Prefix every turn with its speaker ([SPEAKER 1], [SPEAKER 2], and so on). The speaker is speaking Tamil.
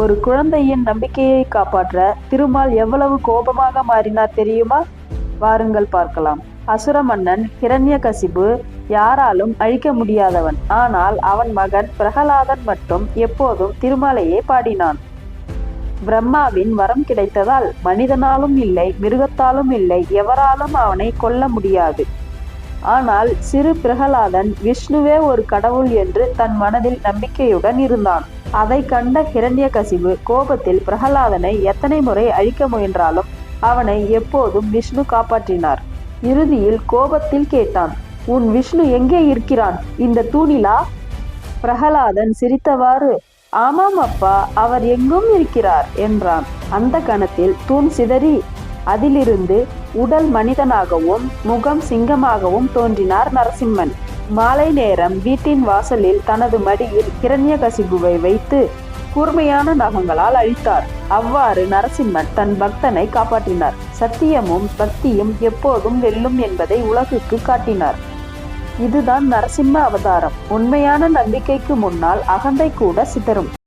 [SPEAKER 1] ஒரு குழந்தையின் நம்பிக்கையை காப்பாற்ற திருமால் எவ்வளவு கோபமாக மாறினார் தெரியுமா? வாருங்கள் பார்க்கலாம். அசுர மன்னன் ஹிரண்யகசிபு யாராலும் அழிக்க முடியாதவன். ஆனால் அவன் மகன் பிரகலாதன் மட்டும் எப்போதும் திருமாலையே பாடினான். பிரம்மாவின் வரம் கிடைத்ததால் மனிதனாலும் இல்லை மிருகத்தாலும் இல்லை எவராலும் அவனை கொல்ல முடியாது. ஆனால் சிறு பிரகலாதன் விஷ்ணுவே ஒரு கடவுள் என்று தன் மனதில் நம்பிக்கையுடன் இருந்தான். அதை கண்ட ஹிரண்யகசிபு கோபத்தில் பிரகலாதனை எத்தனை முறை அழிக்க முயன்றாலும் அவனை எப்போதும் விஷ்ணு காப்பாற்றினார். இறுதியில் கோபத்தில் கேட்டான் உன் விஷ்ணு எங்கே இருக்கிறான்? இந்த தூணிலா? பிரகலாதன் சிரித்தவாறு ஆமாம் அப்பா அவர் எங்கும் இருக்கிறார் என்றான். அந்த கணத்தில் தூண் சிதறி அதிலிருந்து உடல் மனிதனாகவும் முகம் சிங்கமாகவும் தோன்றினார் நரசிம்மன். மாலை நேரம் வீட்டின் வாசலில் தனது மடியில் கிரண்யகசிபுவை வைத்து கூர்மையான நகங்களால் அழித்தார். அவ்வாறு நரசிம்மன் தன் பக்தனை காப்பாற்றினார். சத்தியமும் பக்தியும் எப்போதும் வெல்லும் என்பதை உலகுக்கு காட்டினார். இதுதான் நரசிம்ம அவதாரம். உண்மையான நம்பிக்கைக்கு முன்னால் அகந்தை கூட சிதறும்.